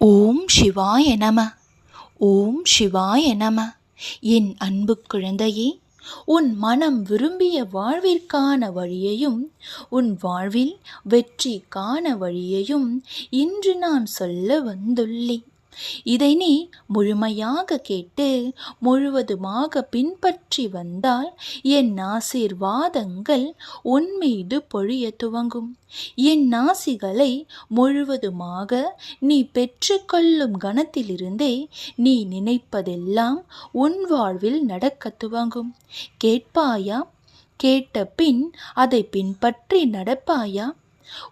ஓம் சிவாய நம. ஓம் சிவாய நம. என் அன்பு குழந்தையே உன் மனம் விரும்பிய வாழ்விற்கான வழியையும் உன் வாழ்வில் வெற்றி காண வழியையும் இன்று நான் சொல்ல வந்துள்ளேன். இதை நீ முழுமையாக கேட்டு முழுவதுமாக பின்பற்றி வந்தால் என் ஆசீர்வாதங்கள் உன் மீது பொழிய துவங்கும். என் நாசிகளை முழுவதுமாக நீ பெற்றுக்கொள்ளும் கணத்திலிருந்தே நீ நினைப்பதெல்லாம் உன் வாழ்வில் நடக்க துவங்கும். கேட்பாயா? கேட்ட பின் அதை பின்பற்றி நடப்பாயா?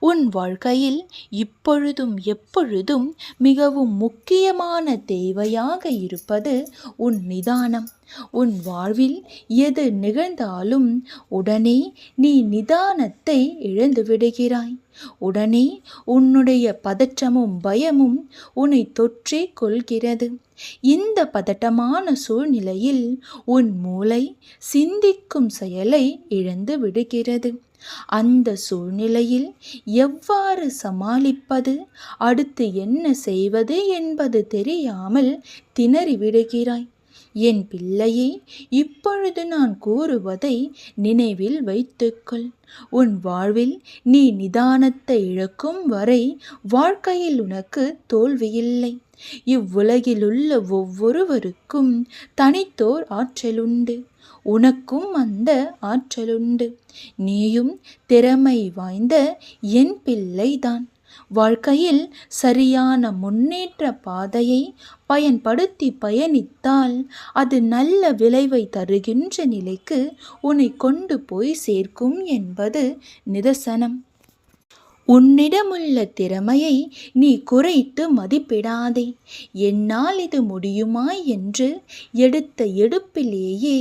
உன் வாழ்க்கையில் இப்பொழுதும் எப்பொழுதும் மிகவும் முக்கியமான தேவையாக இருப்பது உன் நிதானம். உன் வாழ்வில் எது நிகழ்ந்தாலும் உடனே நீ நிதானத்தை இழந்து விடுகிறாய் உடனே உன்னுடைய பதற்றமும் பயமும் உன்னை தொற்றே கொள்கிறது. இந்த பதட்டமான சூழ்நிலையில் உன் மூளை சிந்திக்கும் செயலை இழந்து விடுகிறது. அந்த சூழ்நிலையில் எவ்வாறு சமாளிப்பது அடுத்து என்ன செய்வது என்பது தெரியாமல் திணறிவிடுகிறாய். என் பிள்ளையை இப்பொழுது நான் கூறுவதை நினைவில் வைத்துக்கொள். உன் வாழ்வில் நீ நிதானத்தை இழக்கும் வரை வாழ்க்கையில் உனக்கு தோல்வியில்லை. இவ்வுலகிலுள்ள ஒவ்வொருவருக்கும் தனித்தோர் ஆற்றலுண்டு. உனக்கும் அந்த ஆற்றலுண்டு. நீயும் திறமை வாய்ந்த என் பிள்ளைதான். வாழ்க்கையில் சரியான முன்னேற்ற பாதையை பயன்படுத்தி பயணித்தால் அது நல்ல விளைவை தருகின்ற நிலைக்கு உன்னை கொண்டு போய் சேர்க்கும் என்பது நிதர்சனம். உன்னிடமுள்ள திறமையை நீ குறைத்து மதிப்பிடாதே. என்னால் இது முடியுமா என்று எடுத்த எடுப்பிலேயே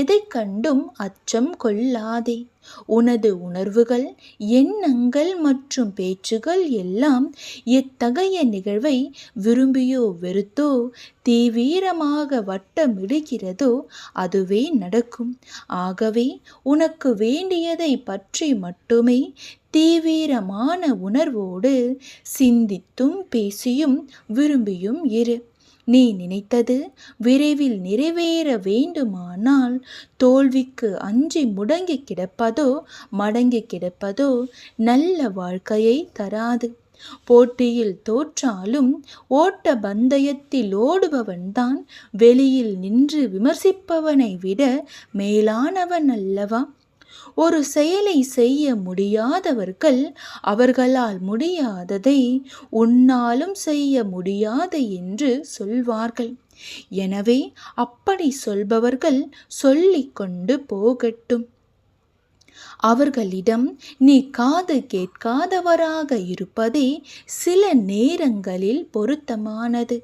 எதை கண்டும் அச்சம் கொள்ளாதே. உனது உணர்வுகள் எண்ணங்கள் மற்றும் பேச்சுகள் எல்லாம் எத்தகைய நிகழ்வை விரும்பியோ வெறுத்தோ தீவிரமாக வட்டமிடுகிறதோ அதுவே நடக்கும். ஆகவே உனக்கு வேண்டியதை பற்றி மட்டுமே தீவிரமான உணர்வோடு சிந்தித்தும் பேசியும் விரும்பியும் இரு. நீ நினைத்தது விரைவில் நிறைவேற வேண்டுமானால் தோல்விக்கு அஞ்சி முடங்கி கிடப்பதோ மடங்கி கிடப்பதோ நல்ல வாழ்க்கையை தராது. போட்டியில் தோற்றாலும் ஓட்ட பந்தயத்தில் ஓடுபவன்தான் வெளியில் நின்று விமர்சிப்பவனை விட மேலானவன் அல்லவா? ஒரு செயலை செய்ய முடியாதவர்கள் அவர்களால் முடியாததை உன்னாலும் செய்ய முடியாது என்று சொல்வார்கள். எனவே அப்படி சொல்பவர்கள் சொல்லிக்கொண்டு போகட்டும். அவர்களிடம் நீ காது கேட்காதவராக இருப்பதே சில நேரங்களில் பொருத்தமானது.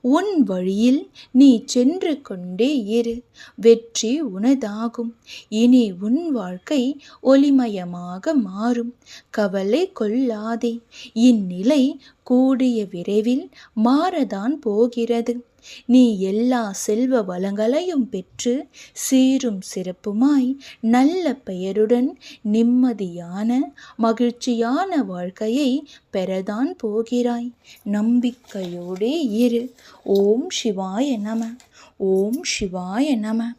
உன் வழியில் நீ சென்று கொண்டே இரு. வெற்றி உனதாகும். இனி உன் வாழ்க்கை ஒளிமயமாக மாறும். கவலை கொள்ளாதே. இந்நிலை கூடிய விரைவில் மாறதான் போகிறது. நீ எல்லா செல்வ வளங்களையும் பெற்று சீரும் சிறப்புமாய் நல்ல பெயருடன் நிம்மதியான மகிழ்ச்சியான வாழ்க்கையை பெறதான் போகிறாய். நம்பிக்கையோடே இரு. ஓம் சிவாய நம. ஓம் சிவாய நம.